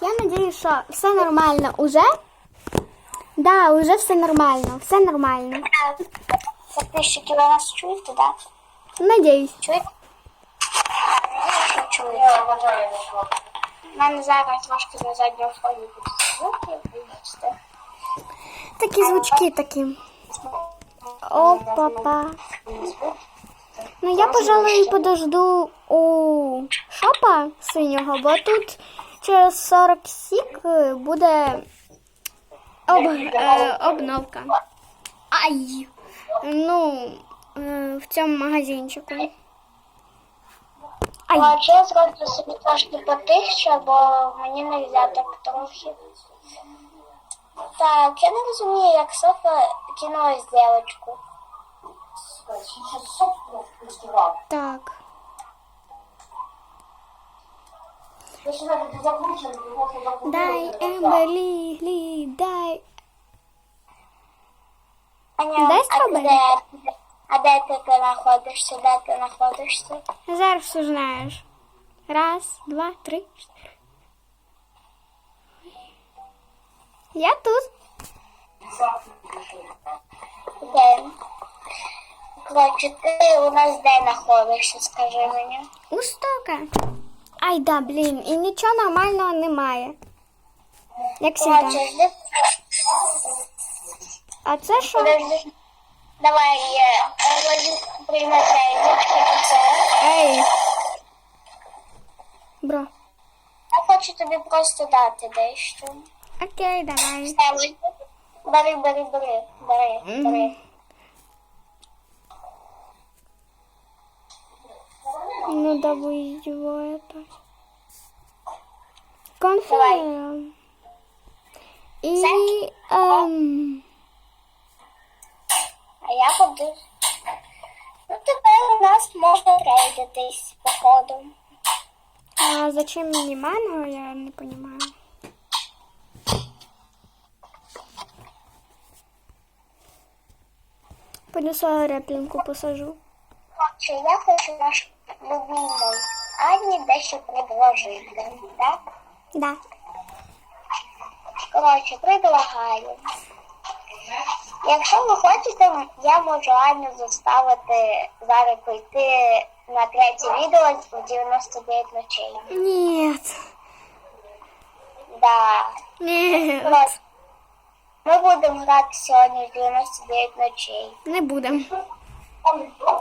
я надіюсь, що все нормально. Уже? Да, уже все нормально. Все нормально. Підписчики ви нас чуєте, так? Надіюсь. Чуєте? Що чуєте? У мене зараз трошки на задньому фоні будуть звуки, вибачте. Такі звучки такі. Опа-па. Ну я, пожалуй, подожду у шопа синього, бо тут через 40 сік е, буде об, е, обновка. Ай! Ну, е, в цьому магазинчику. Ай, А я зроблю собі трошки потихше, бо мені не можна так трохи. Так, я не розумію, як Софа кинулась дівчинку. так. Дай, Ембелі, Лі, дай. Аня, Дай а ти стrawberry. де? А де ти знаходишся? Де ти знаходишся? Зараз все знаєш. Раз, два, три, чотири. Я тут. Де? Коротше, ти у нас де знаходишся, скажи мені. У стока. Ай да, блін, і нічого нормального немає. Як завжди. А це що? Подожди. Давай, ложи приймати. Ей. Бро. Я хочу тобі просто дати дещо. Окей, давай. Бери, бери, бери, бери, бери. Ну давай его опять. Конференц. І ем, А я буду. Ну, тепер у нас можна трейдитись, походу. а зачем мені манго, я не понимаю. Пойду свою реплінку посажу. Коротше, я хочу нашу любиму Ані дещо предложити, так? Да. Коротше, предлагаю. Якщо ви хочете, я можу Аню заставити зараз прийти на третє відео у 99 ночей. Нет. Да. Нет. Коротше, Ми будемо грати сьогодні в 99 ночей. Не будем.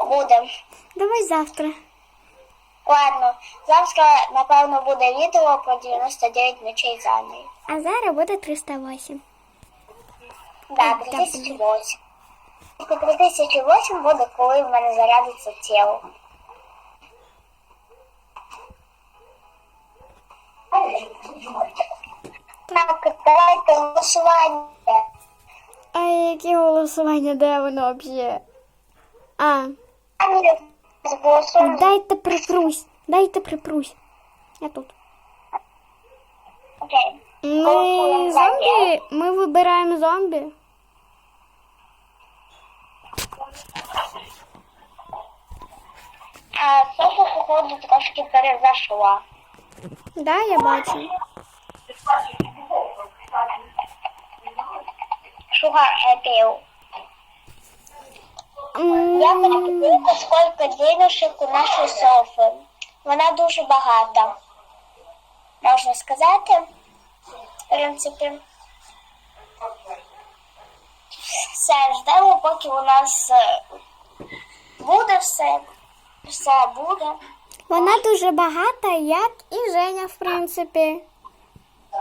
Будемо. Давай завтра. Ладно, завтра, напевно, буде відео про 99 ночей з Анею. А зараз буде 308. Да, Так, 3008. Тільки 3008 буде, коли в мене зарядиться тіло. Так, давайте голосування. А які голосування, де воно взагалі? А, голосом. Дайте припрусь. Дайте припрусь. Я тут. Окей. Ми зомбі? Ми вибираємо зомбі. А Софа, походу, трошки перезайшла. Да, я бачу. Шугар Епіл. Я перепитала, скільки денежок у нашої Софи. Вона дуже багата. Можна сказати. В принципі. Все, ждемо, поки у нас е, буде все. Все буде. Вона дуже багата, як і Женя, в принципі.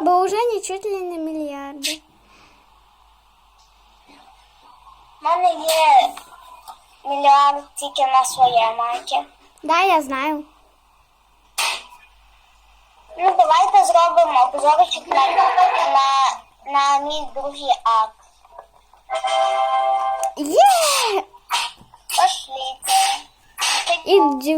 Бо у Жені чуть ли не мільярди. У мене є мільярд тільки на своє майки. Да, я знаю. Ну, давайте зробимо обзорчик на, на, на мій другий акт. Є! Пошліте. Ідю.